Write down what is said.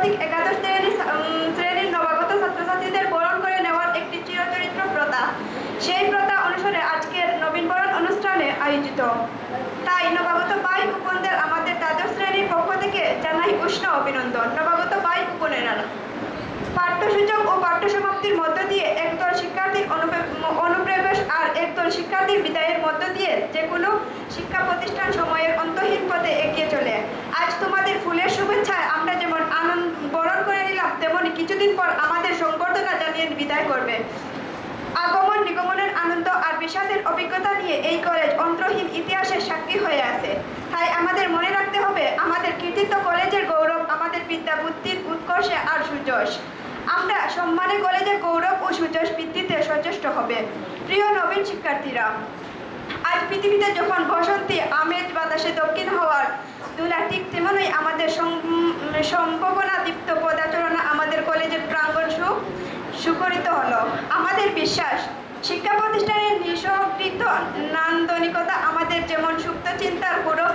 কর্তৃক একাদশ শ্রেণি শ্রেণির নবাগত ছাত্রছাত্রীদের বরণ করে নেওয়ার একটি চিরচরিত্র প্রথা। সেই প্রথা অনুসারে আজকের নবীনবরণ অনুষ্ঠানে আয়োজিত। তাই নবাগত বাই উপনদের আমাদের দ্বাদশ শ্রেণির পক্ষ থেকে জানাই উষ্ণ অভিনন্দন। নবাগত বাই উপনেরা পাঠ্যসূচক ও পাঠ্য সমাপ্তির মধ্য দিয়ে একদল শিক্ষার্থীর অনুপ্রে- অনুপ্রবেশ আর একদল শিক্ষার্থীর বিদায়ের মধ্য দিয়ে যে কোনো শিক্ষা প্রতিষ্ঠান সময়ের অন্তহীন পথে এগিয়ে চলে আজ তোমাদের ফুলের শুভেচ্ছায় আমরা যেমন আনন্দ বরণ করে নিলাম তেমনি কিছুদিন পর আমাদের সংবর্ধনা জানিয়ে বিদায় করবে। আগমন, নিগমনের আনন্দ আর বিষাদের অভিজ্ঞতা নিয়ে এই কলেজ অন্তহীন ইতিহাসের সাক্ষী হয়ে আছে। তাই আমাদের মনে রাখতে হবে, আমাদের কৃতিত্ব কলেজের গৌরব, আমাদের বিদ্যা বুদ্ধির উৎকর্ষে আর সুযশ আমরা সম্মানে কলেজের গৌরব ও সুযশ বৃদ্ধিতে সচেষ্ট হবে। প্রিয় নবীন শিক্ষার্থীরা, আজ পৃথিবীতে যখন বসন্তী আমেজ বাতাসে দক্ষিণ হওয়ার দুলা ঠিক তেমনই আমাদের সম্ভাবনা দীপ্ত পদাচরণা আমাদের কলেজের প্রাঙ্গণ সুখ সুকরিত হলো। আমাদের বিশ্বাস শিক্ষা প্রতিষ্ঠানের নিঃসহকৃত নান্দনিকতা আমাদের যেমন সুপ্ত চিন্তার গৌরব